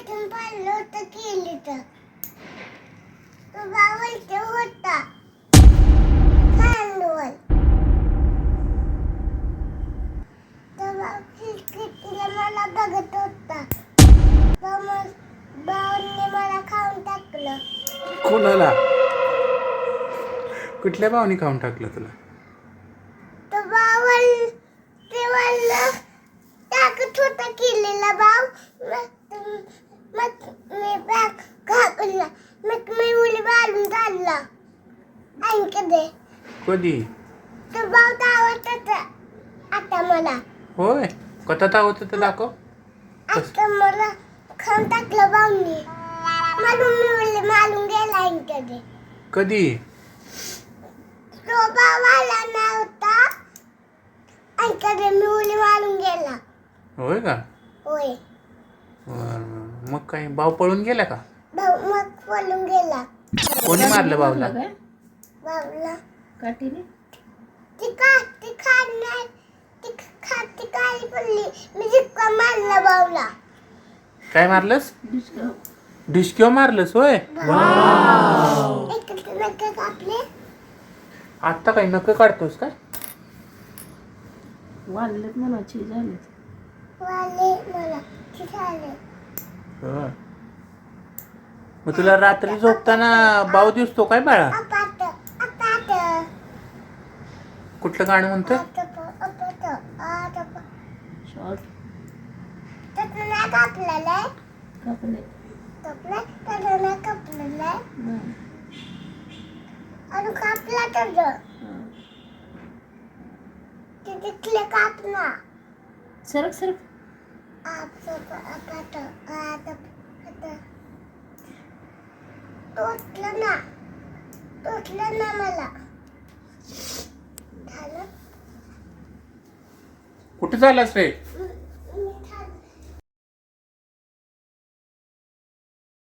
पाठून पाहिलं होतं केली तर तो बावलते होता. खांडवल तो बाव खिडकीला मला बघत होता. तो मग मला खाऊन टाकलं. कोणाला? कुठल्या भावनी खाऊन टाकलं तुला तो बावल ते वल्ल टाकत होता केलेला बाव मग मग मी बॅग घाबरला मग मी उली बाळून काढला ऐक दे कधी? तो बाव धावत होता आता मला. होय? कथा तावत होतं दाखव. आता मला खाऊन टाकलं बावनी मालूम मी उली मालून गेला ऐक दे कधी? तो बाव आला नव्हता. ऐक दे मी उली मालून गेला. होय का? होय. मग काय भाऊ पळून गेला का? भाऊ पळून गेला. कोणी मारलं भाऊला काय? बाबला काठीने? ती का ती खाणार ती खा ती काळी पडली. मी जिक्का मारला बावला. काय मारलंस? डिस्को. डिस्क्यो मारलंस होय? एक नका कापले. आत्ता काय नक काढतोस काय? वाढलेत मनाची झालेत. वाले मला झाले. होय. मग तुला रात्री झोपताना भाऊ दिसतो काय बाळा? कुठलं गाणं म्हणतं अपाट अपाट. तोटलं ना. तोटलं ना मला. झालं? कुठे झालं रे?